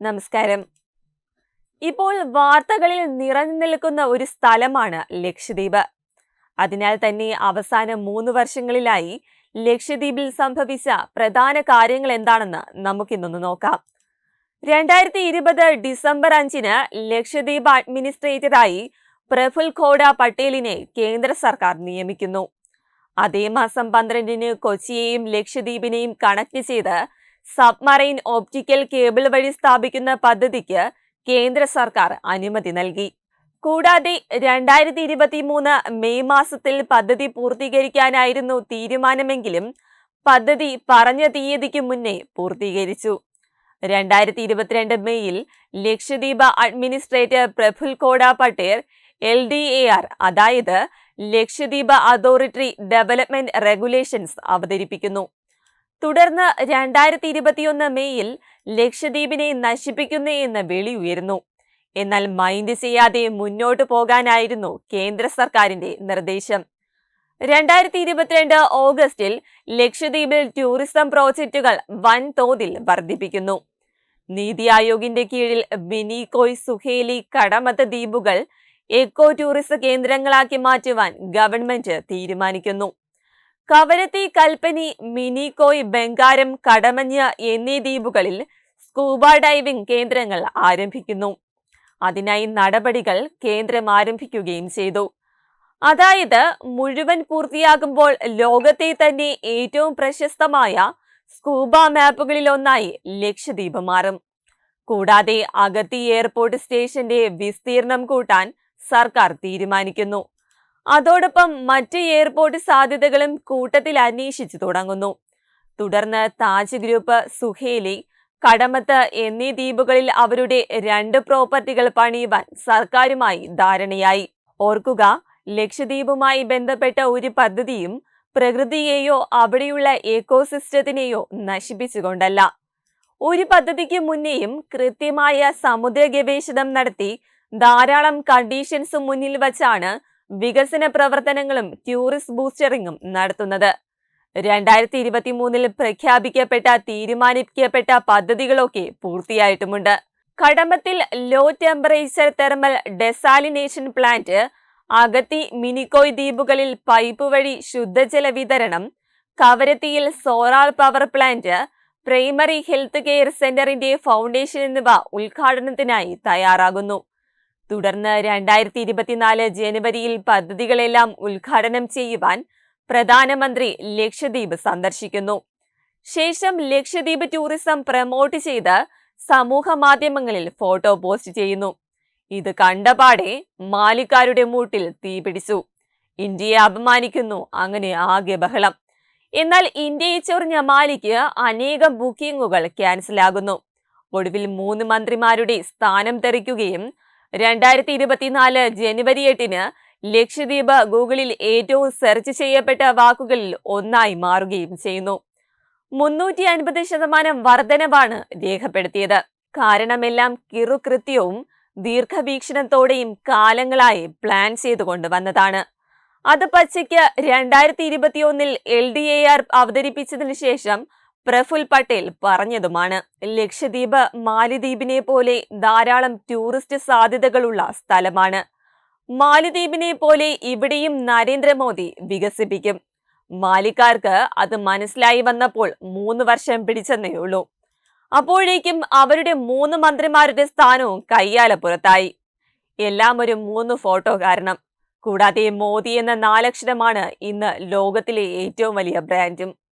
നമസ്കാരം. ഇപ്പോൾ വാർത്തകളിൽ നിറഞ്ഞു നിൽക്കുന്ന ഒരു സ്ഥലമാണ് ലക്ഷദ്വീപ്. അതിനാൽ തന്നെ അവസാന മൂന്ന് വർഷങ്ങളിലായി ലക്ഷദ്വീപിൽ സംഭവിച്ച പ്രധാന കാര്യങ്ങൾ എന്താണെന്ന് നമുക്കിന്നൊന്ന് നോക്കാം. രണ്ടായിരത്തി ഇരുപത് ഡിസംബർ അഞ്ചിന് ലക്ഷദ്വീപ് അഡ്മിനിസ്ട്രേറ്ററായി പ്രഫുൽ ഖോഡ പട്ടേലിനെ കേന്ദ്ര സർക്കാർ നിയമിക്കുന്നു. അതേ മാസം പന്ത്രണ്ടിന് കൊച്ചിയെയും ലക്ഷദ്വീപിനെയും കണക്ട് ചെയ്ത് സബ്മറൈൻ ഓപ്റ്റിക്കൽ കേബിൾ വഴി സ്ഥാപിക്കുന്ന പദ്ധതിക്ക് കേന്ദ്ര സർക്കാർ അനുമതി നൽകി. കൂടാതെ രണ്ടായിരത്തി ഇരുപത്തി മൂന്ന് മെയ് മാസത്തിൽ പദ്ധതി പൂർത്തീകരിക്കാനായിരുന്നു തീരുമാനമെങ്കിലും പദ്ധതി പറഞ്ഞ തീയതിക്ക് മുന്നേ പൂർത്തീകരിച്ചു. രണ്ടായിരത്തി ഇരുപത്തിരണ്ട് മെയ്യിൽ Lakshadweep administrator Praful Khoda Patel L D A R അതായത് ലക്ഷദ്വീപ് അതോറിറ്റി ഡെവലപ്മെന്റ് റെഗുലേഷൻസ് അവതരിപ്പിക്കുന്നു. തുടർന്ന് രണ്ടായിരത്തി ഇരുപത്തിയൊന്ന് മെയ്യിൽ ലക്ഷദ്വീപിനെ നശിപ്പിക്കുന്നേ എന്ന് വിളി ഉയരുന്നു. എന്നാൽ മൈൻഡ് ചെയ്യാതെ മുന്നോട്ടു പോകാനായിരുന്നു കേന്ദ്ര സർക്കാരിന്റെ നിർദ്ദേശം. രണ്ടായിരത്തി ഇരുപത്തിരണ്ട് ഓഗസ്റ്റിൽ ലക്ഷദ്വീപിൽ ടൂറിസം പ്രോജക്റ്റുകൾ വൻതോതിൽ വർദ്ധിപ്പിക്കുന്നു. നീതി ആയോഗിന്റെ കീഴിൽ ബിനിക്കോയ് സുഹേലി കടമത്ത് ദ്വീപുകൾ എക്കോ ടൂറിസ്റ്റ് കേന്ദ്രങ്ങളാക്കി മാറ്റുവാൻ ഗവൺമെന്റ് തീരുമാനിക്കുന്നു. കവരത്തി കൽപ്പനി മിനിക്കോയ് ബംഗാരം കടമഞ്ഞ് എന്നീ ദ്വീപുകളിൽ സ്കൂബ ഡൈവിംഗ് കേന്ദ്രങ്ങൾ ആരംഭിക്കുന്നു. അതിനായി നടപടികൾ കേന്ദ്രം ആരംഭിക്കുകയും ചെയ്തു. അതായത് മുഴുവൻ പൂർത്തിയാകുമ്പോൾ ലോകത്തെ തന്നെ ഏറ്റവും പ്രശസ്തമായ സ്കൂബ മാപ്പുകളിലൊന്നായി ലക്ഷദ്വീപ് മാറും. കൂടാതെ അഗത്തി എയർപോർട്ട് സ്റ്റേഷന്റെ വിസ്തീർണം കൂട്ടാൻ സർക്കാർ തീരുമാനിക്കുന്നു. അതോടൊപ്പം മറ്റ് എയർപോർട്ട് സാധ്യതകളും കൂട്ടത്തിൽ അന്വേഷിച്ചു തുടങ്ങുന്നു. തുടർന്ന് താജ് ഗ്രൂപ്പ് സുഹേലി കടമത്ത് എന്നീ ദ്വീപുകളിൽ അവരുടെ രണ്ട് പ്രോപ്പർട്ടികൾ പണിയുവാൻ സർക്കാരുമായി ധാരണയായി. ഓർക്കുക ലക്ഷദ്വീപുമായി ബന്ധപ്പെട്ട ഒരു പദ്ധതിയും പ്രകൃതിയെയോ അവിടെയുള്ള ഏക്കോസിസ്റ്റത്തിനെയോ നശിപ്പിച്ചുകൊണ്ടല്ല. ഒരു പദ്ധതിക്ക് മുന്നേയും കൃത്യമായ സമുദ്ര ഗവേഷണം നടത്തി ധാരാളം കണ്ടീഷൻസ് മുന്നിൽ വച്ചാണ് വികസന പ്രവർത്തനങ്ങളും ടൂറിസ്റ്റ് ബൂസ്റ്ററിങ്ങും നടത്തുന്നത്. രണ്ടായിരത്തി ഇരുപത്തി മൂന്നിൽ പ്രഖ്യാപിക്കപ്പെട്ട തീരുമാനിക്കപ്പെട്ട പദ്ധതികളൊക്കെ പൂർത്തിയായിട്ടുമുണ്ട്. കടമ്പത്തിൽ low temperature thermal desalination plant Agatti Minicoy ദ്വീപുകളിൽ പൈപ്പ് വഴി ശുദ്ധജല വിതരണം കവരത്തിയിൽ solar power plant primary health care സെന്ററിന്റെ ഫൗണ്ടേഷൻ എന്നിവ ഉദ്ഘാടനത്തിനായി തയ്യാറാകുന്നു. തുടർന്ന് രണ്ടായിരത്തി ഇരുപത്തിനാല് ജനുവരിയിൽ പദ്ധതികളെല്ലാം ഉദ്ഘാടനം ചെയ്യുവാൻ പ്രധാനമന്ത്രി ലക്ഷദ്വീപ് സന്ദർശിക്കുന്നു. ശേഷം ലക്ഷദ്വീപ് ടൂറിസം പ്രമോട്ട് ചെയ്ത് സമൂഹ മാധ്യമങ്ങളിൽ ഫോട്ടോ പോസ്റ്റ് ചെയ്യുന്നു. ഇത് കണ്ടപാടെ മാലിക്കാരുടെ മൂട്ടിൽ തീപിടിച്ചു ഇന്ത്യയെ അപമാനിക്കുന്നു അങ്ങനെ ആകെ ബഹളം. എന്നാൽ ഇന്ത്യയെ ചൊറിഞ്ഞ മാലിക്ക് അനേകം ബുക്കിംഗുകൾ ക്യാൻസലാകുന്നു. ഒടുവിൽ മൂന്ന് മന്ത്രിമാരുടെ സ്ഥാനം തെറിക്കുകയും രണ്ടായിരത്തി ഇരുപത്തിനാല് ജനുവരി എട്ടിന് ലക്ഷദ്വീപ് ഗൂഗിളിൽ ഏറ്റവും സെർച്ച് ചെയ്യപ്പെട്ട വാക്കുകളിൽ ഒന്നായി മാറുകയും ചെയ്യുന്നു. മുന്നൂറ്റി അൻപത് ശതമാനം വർധനവാണ് രേഖപ്പെടുത്തിയത്. കാരണമെല്ലാം കിറുകൃത്യവും ദീർഘവീക്ഷണത്തോടെയും കാലങ്ങളായി പ്ലാൻ ചെയ്തുകൊണ്ട് വന്നതാണ്. അത് പച്ചയ്ക്ക് രണ്ടായിരത്തി ഇരുപത്തിയൊന്നിൽ എൽ ഡി എ ആർ അവതരിപ്പിച്ചതിനു ശേഷം പ്രഫുൽ പട്ടേൽ പറഞ്ഞതുമാണ്. ലക്ഷദ്വീപ് മാലിദ്വീപിനെ പോലെ ധാരാളം ടൂറിസ്റ്റ് സാധ്യതകളുള്ള സ്ഥലമാണ്. മാലിദ്വീപിനെ പോലെ ഇവിടെയും നരേന്ദ്രമോദി വികസിപ്പിക്കും. മാലിക്കാർക്ക് അത് മനസ്സിലായി വന്നപ്പോൾ മൂന്ന് വർഷം പിടിച്ചെന്നേ ഉള്ളൂ. അപ്പോഴേക്കും അവരുടെ മൂന്ന് മന്ത്രിമാരുടെ സ്ഥാനവും കയ്യാലപ്പുറത്തായി. എല്ലാം ഒരു മൂന്ന് ഫോട്ടോ കാരണം. കൂടാതെ മോദി എന്ന നാലക്ഷരമാണ് ഇന്ന് ലോകത്തിലെ ഏറ്റവും വലിയ ബ്രാൻഡും.